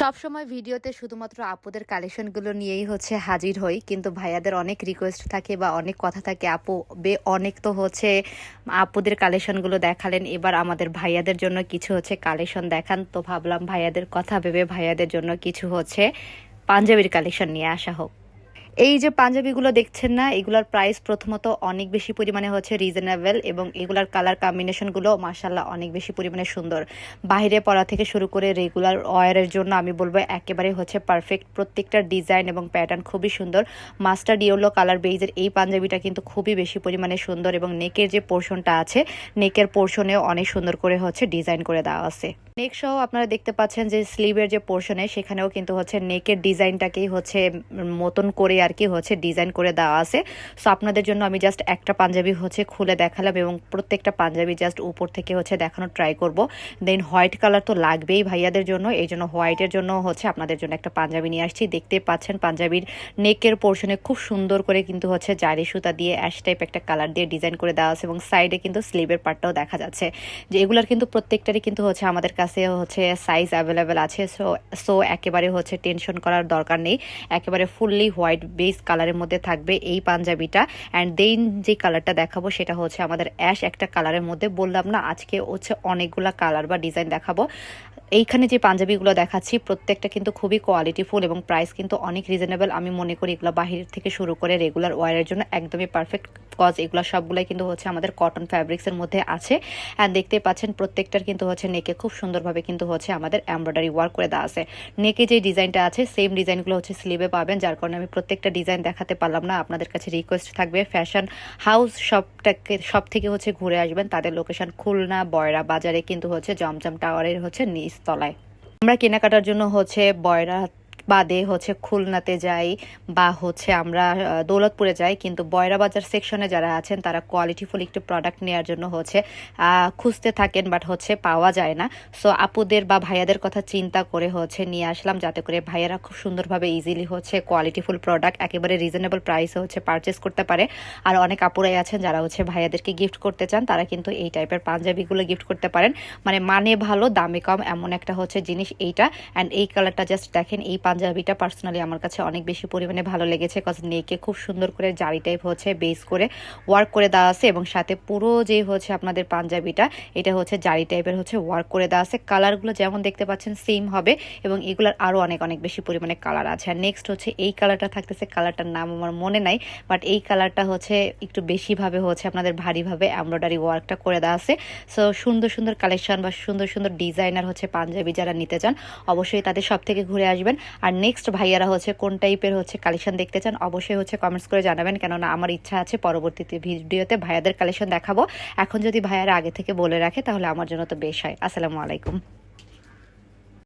সব সময় ভিডিওতে শুধুমাত্র আপুদের কালেকশনগুলো নিয়েই হচ্ছে হাজির হই, কিন্তু ভাইয়াদের অনেক রিকোয়েস্ট থাকে বা অনেক কথা থাকে, আপু বে অনেক তো হচ্ছে আপুদের কালেকশনগুলো দেখালেন, এবার আমাদের ভাইয়াদের জন্য কিছু হচ্ছে কালেকশন দেখান। তো ভাবলাম ভাইয়াদের কথা ভেবে ভাইয়াদের জন্য কিছু হচ্ছে পাঞ্জাবির কালেকশন নিয়ে আসা হোক। এই যে পাঞ্জাবিগুলো দেখছেন না, এগুলার প্রাইস প্রথমত অনেক বেশি পরিমাণে হচ্ছে রিজনেবল এবং এগুলার কালার কম্বিনেশনগুলো মাসাল্লাহ অনেক বেশি পরিমাণে সুন্দর। বাইরে পরা থেকে শুরু করে রেগুলার ওয়ারের জন্য আমি বলব একেবারে হচ্ছে পারফেক্ট প্রত্যেকটা ডিজাইন এবং প্যাটার্ন খুবই সুন্দর। মাস্টার ইয়েলো কালার বেইজের এই পাঞ্জাবিটা কিন্তু খুবই বেশি পরিমাণে সুন্দর এবং নেকের যে পোর্শনটা আছে নেকের পোর্শনেও অনেক সুন্দর করে হচ্ছে ডিজাইন করে দেওয়া আছে। নেক সহ আপনারা দেখতে পাচ্ছেন যে স্লিভের যে পোর্শনে সেখানেও কিন্তু হচ্ছে নেকের ডিজাইনটাকেই হচ্ছে মতন করে আর কি হচ্ছে ডিজাইন করে দেওয়া আছে। সো আপনাদের জন্য আমি জাস্ট একটা পাঞ্জাবি হচ্ছে খুলে দেখালাম এবং প্রত্যেকটা পাঞ্জাবি জাস্ট উপর থেকে হচ্ছে দেখানোর ট্রাই করব। দেন হোয়াইট কালার তো লাগবেই ভাইয়াদের জন্য, এই জন্য হোয়াইটের জন্য হচ্ছে আপনাদের জন্য একটা পাঞ্জাবি নিয়ে আসছি। দেখতে পাচ্ছেন পাঞ্জাবির নেকের পোর্শনে খুব সুন্দর করে কিন্তু হচ্ছে জারি সুতা দিয়ে অ্যাশ টাইপ একটা কালার দিয়ে ডিজাইন করে দেওয়া আছে এবং সাইডে কিন্তু স্লিভের পার্টটাও দেখা যাচ্ছে। যে এগুলার কিন্তু প্রত্যেকটারই কিন্তু হচ্ছে আমাদের কাছে হচ্ছে সাইজ অ্যাভেলেবেল আছে। সো সো একেবারে হচ্ছে টেনশন করার দরকার নেই। একেবারে ফুললি হোয়াইট বেস কালারের মধ্যে থাকবে এই পাঞ্জাবিটা। অ্যান্ড দেন যে কালারটা দেখাবো সেটা হচ্ছে আমাদের অ্যাশ একটা কালারের মধ্যে। বললাম না, আজকে হচ্ছে অনেকগুলো কালার বা ডিজাইন দেখাবো। এইখানে যে পাঞ্জাবিগুলো দেখাচ্ছি, প্রত্যেকটা কিন্তু খুবই কোয়ালিটিফুল এবং প্রাইস কিন্তু অনেক রিজনেবল আমি মনে করি এগুলো বাহির থেকে শুরু করে রেগুলার ওয়ারের জন্য একদমই পারফেক্ট কজ, এগুলো সবগুলাই কিন্তু হচ্ছে আমাদের কটন ফ্যাব্রিক্সের মধ্যে আছে। অ্যান্ড দেখতে পাচ্ছেন প্রত্যেকটার কিন্তু হচ্ছে নেকে খুব সুন্দরভাবে কিন্তু হচ্ছে আমাদের এমব্রয়ডারি ওয়ার্ক করে দেওয়া আছে। নেকে যে ডিজাইনটা আছে সেম ডিজাইনগুলো হচ্ছে স্লিভে পাবেন, যার কারণে আমি প্রত্যেকটা ডিজাইন দেখাতে পারলাম না। আপনাদের কাছে রিকোয়েস্ট থাকবে ফ্যাশন হাউস সবটাকে সব থেকে হচ্ছে ঘুরে আসবেন, তাদের লোকেশন খুলনা, বয়রা বাজারে কিন্তু হচ্ছে জমজম টাওয়ারের হচ্ছে নিচতলায়। আমরা কেনাকাটার জন্য হচ্ছে বয়রা বাদে হচ্ছে খুলনাতে যাই বা হচ্ছে আমরা দৌলতপুরে যাই, কিন্তু বয়রা বাজার সেকশনে যারা আছেন, তারা কোয়ালিটিফুল একটু প্রোডাক্ট নেওয়ার জন্য হচ্ছে খুঁজতে থাকেন বাট হচ্ছে পাওয়া যায় না। সো আপুদের বা ভাইয়াদের কথা চিন্তা করে হচ্ছে নিয়ে আসলাম, যাতে করে ভাইয়ারা খুব সুন্দরভাবে ইজিলি হচ্ছে কোয়ালিটিফুল প্রোডাক্ট একেবারে রিজনেবল প্রাইসে হচ্ছে পারচেস করতে পারে। আর অনেক আপুরাই আছেন, যারা হচ্ছে ভাইয়াদেরকে গিফট করতে চান, তারা কিন্তু এই টাইপের পাঞ্জাবিগুলো গিফট করতে পারেন। মানে মানে ভালো, দামে কম, এমন একটা হচ্ছে জিনিস এইটা। অ্যান্ড এই কালারটা জাস্ট দেখেন, এই পাঞ্জাবিটা পার্সোনালি আমার কাছে অনেক বেশি পরিমাণে ভালো লেগেছে কজ নেকে খুব সুন্দর করে জারি টাইপ হচ্ছে বেস করে ওয়ার্ক করে দেওয়া আছে এবং সাথে পুরো যে হচ্ছে আপনাদের পাঞ্জাবিটা, এটা হচ্ছে জারি টাইপের হচ্ছে ওয়ার্ক করে দেওয়া আছে। কালারগুলো যেমন দেখতে পাচ্ছেন সেম হবে এবং এগুলোর আরও অনেক অনেক বেশি পরিমাণে কালার আছে। আর নেক্সট হচ্ছে এই কালারটা থাকতেছে কালারটার নাম আমার মনে নাই বাট এই কালারটা হচ্ছে একটু বেশিভাবে হচ্ছে আপনাদের ভারীভাবে এমব্রয়ডারি ওয়ার্কটা করে দেওয়া আছে। সো সুন্দর সুন্দর কালেকশন বা সুন্দর সুন্দর ডিজাইনার হচ্ছে পাঞ্জাবি যারা নিতে চান, অবশ্যই তাদের সব থেকে ঘুরে আসবেন। আর নেক্সট ভাইয়ারা হচ্ছে কোন টাইপের হচ্ছে কালেকশন দেখতে চান, অবশ্যই হচ্ছে কমেন্টস করে জানাবেন। কেননা আমার ইচ্ছা আছে পরবর্তীতে ভিডিওতে ভাইয়াদের কালেকশন দেখাবো। এখন যদি ভাইয়ারা আগে থেকে বলে রাখে, তাহলে আমার জন্য তো বেশ হয়। আসসালামু আলাইকুম।